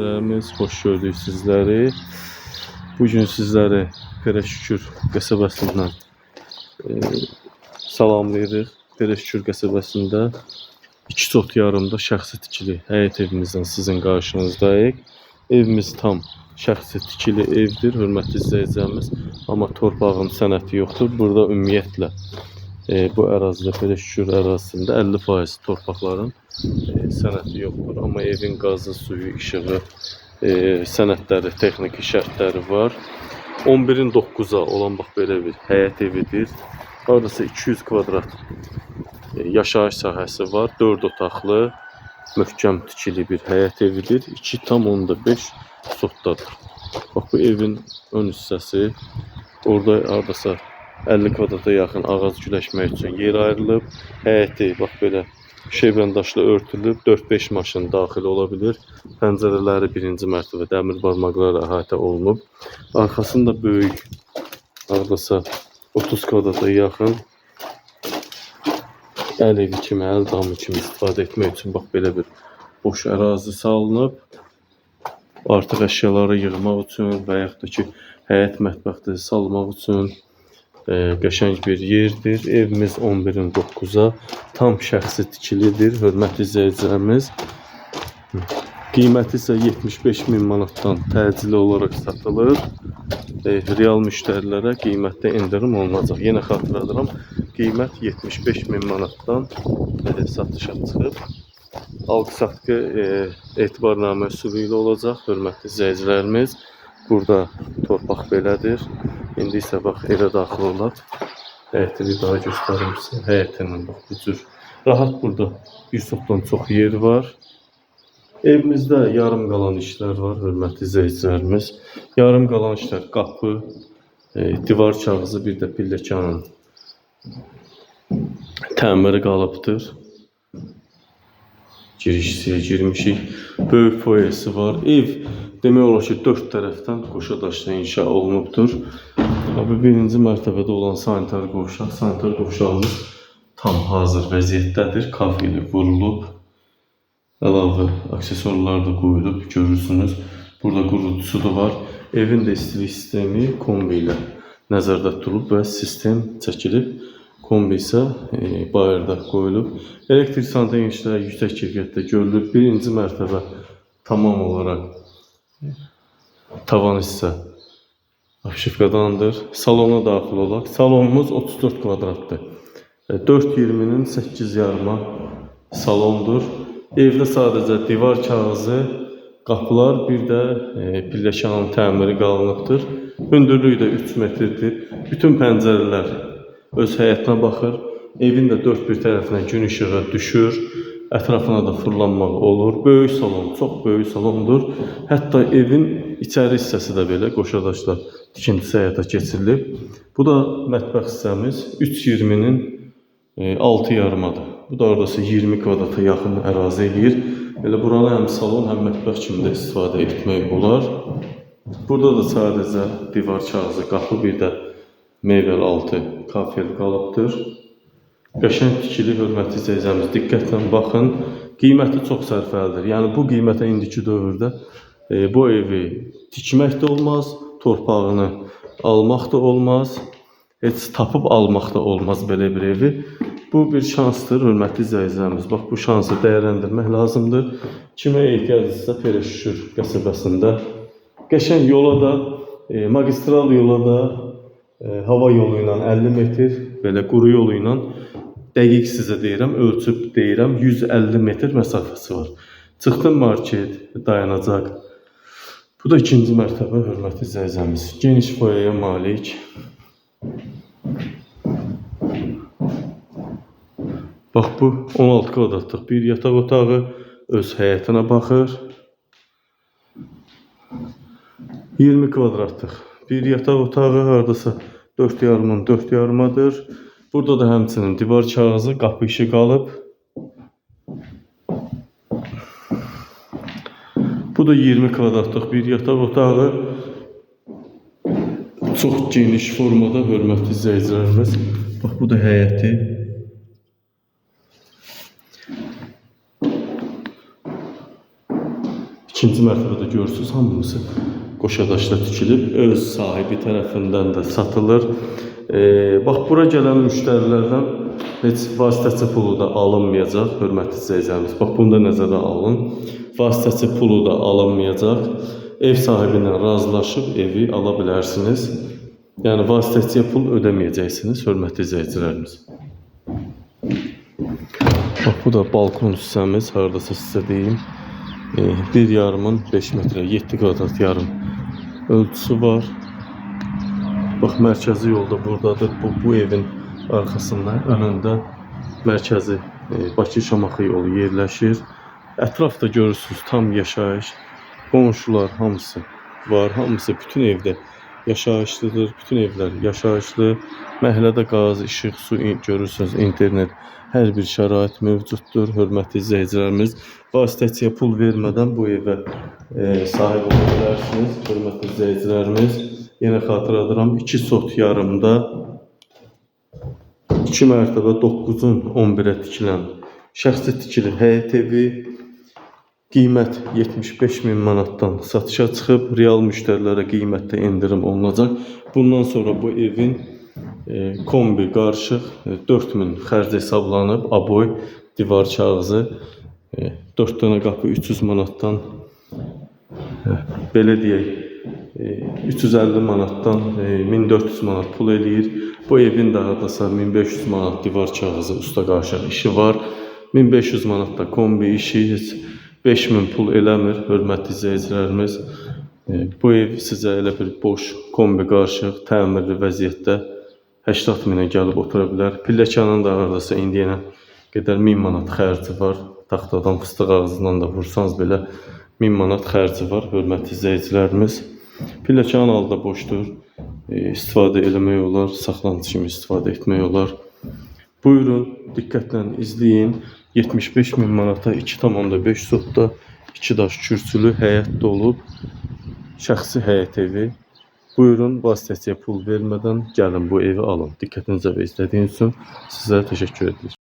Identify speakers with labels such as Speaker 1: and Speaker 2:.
Speaker 1: izləyicilərimiz, xoş gördük sizləri. Bu gün sizləri Pərə Şükür qəsəbəsindən e, salamlayırıq. Pərə Şükür qəsəbəsində iki sot yarımda şəxsi tikili həyət evimizdən sizin qarşınızdayıq. Evimiz tam şəxsi tikili evdir, hörmətli izləyicilərimiz. Amma torpağın sənəti yoxdur. Burada ümumiyyətlə e, bu ərazidə Pərə Şükür ərazisində 50% torpaqların e, sənəti yoxdur. Amma evin qazı, suyu, işığı, e, sənədləri, texniki şərtləri var. 11-in 9-a olan bax belə bir həyət evidir. Hardasa 200 kvadrat e, yaşayış sahəsi var. 4 otaqlı, möhkəm tikili bir həyət evidir. 2,5 sotdadır. Bax bu evin ön hissəsi orada hardasa 50 kvadrata yaxın ağac güləşmək üçün yer ayrılıb. Həyəti bax belə şevrendaşla örtülüb, 4-5 maşın daxil ola bilir. Pəncərələri birinci mərtəbə dəmir barmaqlarla əhatə olunub. Arxasında böyük, hardasa 30 kvadrata yaxın əl evi kimi, əl damı kimi istifadə etmək üçün bax belə bir boş ərazi salınıb. Artıq əşyaları yığmaq üçün və yaxud da ki, həyət mətbəxdə salmaq üçün e, qəşəng bir yerdir. Evimiz 11-in 9-a tam şəxsi tikilidir. Hörmətli izləyicilərimiz. Qiyməti isə 75 min manatdan təcili olaraq satılır. E, real müştərilərə qiymətdə endirim olunacaq. Yenə xatırladıram, qiymət 75 min manatdan e, satışa çıxıb. Alqı-satqı e, etibarnamə üsulu ilə olacaq, hörmətli izləyicilərimiz. Burada torpaq belədir. İndi isə bax evə daxil olaq. Həyətini daha göstərim sizə. Həyətindən bax bu cür rahat burada bir çoxdan çox yer var. Evimizdə yarım qalan işlər var, hörmətli izləyicilərimiz. Yarım qalan işlər qapı, e, divar kağızı, bir də pilləkanın təmiri qalıbdır. Giriş hissəyə girmişik. Böyük foyesi var. Ev demək olar ki, dörd tərəfdən qoşa daşla inşa olunubdur. Abi birinci mərtəbədə olan sanitar qovşaq, sanitar qovşağımız tam hazır vəziyyətdədir. Kaf ilə vurulub. Əlavə aksesuarlar da qoyulub, görürsünüz. Burada qurutusu da var. Evin də istilik sistemi kombi ilə nəzərdə tutulub və sistem çəkilib. Kombi isə e, bayırda qoyulub. Elektrik santeniçlər yüksək keyfiyyətdə görülüb. Birinci mərtəbə tamam olaraq tavan hissə Abşifqadandır. Salona daxil olaq. Salonumuz 34 kvadratdır. E, 4.20-nin 8 yarıma salondur. Evdə sadəcə divar kağızı, qapılar, bir də e, pilləkanın təmiri qalınıbdır. Hündürlüyü də 3 metrdir. Bütün pəncərələr öz həyətinə baxır. Evin də dörd bir tərəfinə gün işığı düşür. Ətrafına da fırlanmaq olur. Böyük salon, çox böyük salondur. Hətta evin içəri hissəsi də belə qoşadaşla tikintisi həyata keçirilib. Bu da mətbəx hissəmiz 3.20-nin e, 6 yarımadır. Bu da oradası 20 kvadrata yaxın ərazi eləyir. Elə buranı həm salon, həm mətbəx kimi də istifadə etmək olar. Burada da sadəcə divar kağızı, qapı bir də mebel altı kafel qalıbdır. Qəşəng tikili hörmətli izləyicilərimiz diqqətlə baxın. Qiyməti çox sərfəlidir. Yəni bu qiymətə indiki dövrdə e, bu evi tikmək də olmaz, torpağını almaq da olmaz, heç tapıb almaq da olmaz belə bir evi. Bu bir şansdır, hörmətli izləyicilərimiz. Bax bu şansı dəyərləndirmək lazımdır. Kimə ehtiyacınızsa Pərə Şükür qəsəbəsində qəşəng yola da, e, magistral yola da, e, hava yolu ilə 50 metr, belə quru yolu ilə dəqiq sizə deyirəm, ölçüb deyirəm, 150 metr məsafəsi var. Çıxdım market, dayanacaq. Bu da ikinci mərtəbə hörmətli izləyicilərimiz. Geniş foyaya malik. Bax bu 16 kvadratlıq bir yataq otağı öz həyətinə baxır. 20 kvadratlıq bir yataq otağı hardasa 4 yarımın 4 yarımadır. Burada da həmçinin divar kağızı, qapı işi qalıb. Bu da 20 kvadratlıq bir yataq otağı. Çox geniş formada hörmətli izləyicilərimiz. Bax bu da həyəti. İkinci mərtəbədə görürsüz hamısı qoşadaşla tikilib öz sahibi tərəfindən də satılır. E, bax bura gələn müştərilərdən heç vasitəçi pulu da alınmayacaq, hörmətli izləyicilərimiz. Bax bunu da nəzərə alın. Vasitəçi pulu da alınmayacaq. Ev sahibi ilə razılaşıb evi ala bilərsiniz. Yəni vasitəçiyə pul ödəməyəcəksiniz, hörmətli izləyicilərimiz. Bax bu da balkon hissəmiz, hardasa sizə deyim. E, bir yarımın 5 metrə, 7 kvadrat yarım ölçüsü var. Bax mərkəzi yolda buradadır. Bu bu evin arxasında, önündə mərkəzi e, Bakı Şamaxı yolu yerləşir. Ətrafda görürsüz tam yaşayış. Qonşular hamısı var. Hamısı bütün evdə yaşayışlıdır. Bütün evlər yaşayışlı. Məhəllədə qaz, işıq, su görürsünüz, internet hər bir şərait mövcuddur. Hörmətli izləyicilərimiz, vasitəçiyə pul vermədən bu evə e, sahib ola bilərsiniz. Hörmətli izləyicilərimiz, yenə xatırladıram 2 sot yarımda 2 mərtəbə 9-un 11-ə tikilən şəxsi tikili həyət evi qiymət 75 min manatdan satışa çıxıb, real müştərilərə qiymətdə endirim olunacaq. Bundan sonra bu evin e, kombi qarışıq e, 4000 xərc hesablanıb, aboy, divar kağızı, e, 4 dənə qapı 300 manatdan e, belə deyək, e, 350 manatdan e, 1400 manat pul eləyir. Bu evin də hardasa 1500 manat divar kağızı, usta qarışıq işi var. 1500 manat da kombi işi, heç 5000 pul eləmir, hörmətli izləyicilərimiz. E, Bu ev sizə elə bir boş kombi qarışıq, təmirli vəziyyətdə 80 minə gəlib otura bilər. Pilləkanın da hardasa indiyənə qədər 1000 manat xərci var. Taxtadan, fıstıq ağzından da vursanız belə 1000 manat xərci var, hörmətli izləyicilərimiz. Pilləkanın altı da boşdur. E, istifadə eləmək olar, saxlanıcı kimi istifadə etmək olar. Buyurun, diqqətlə izləyin. 75 min manata 2,5 sotda 2 daş kürsülü həyət olub. Şəxsi həyət evi. Buyurun, vasitəçiyə pul vermədən gəlin bu evi alın. Diqqətinizə və izlədiyiniz üçün sizlərə təşəkkür edirik.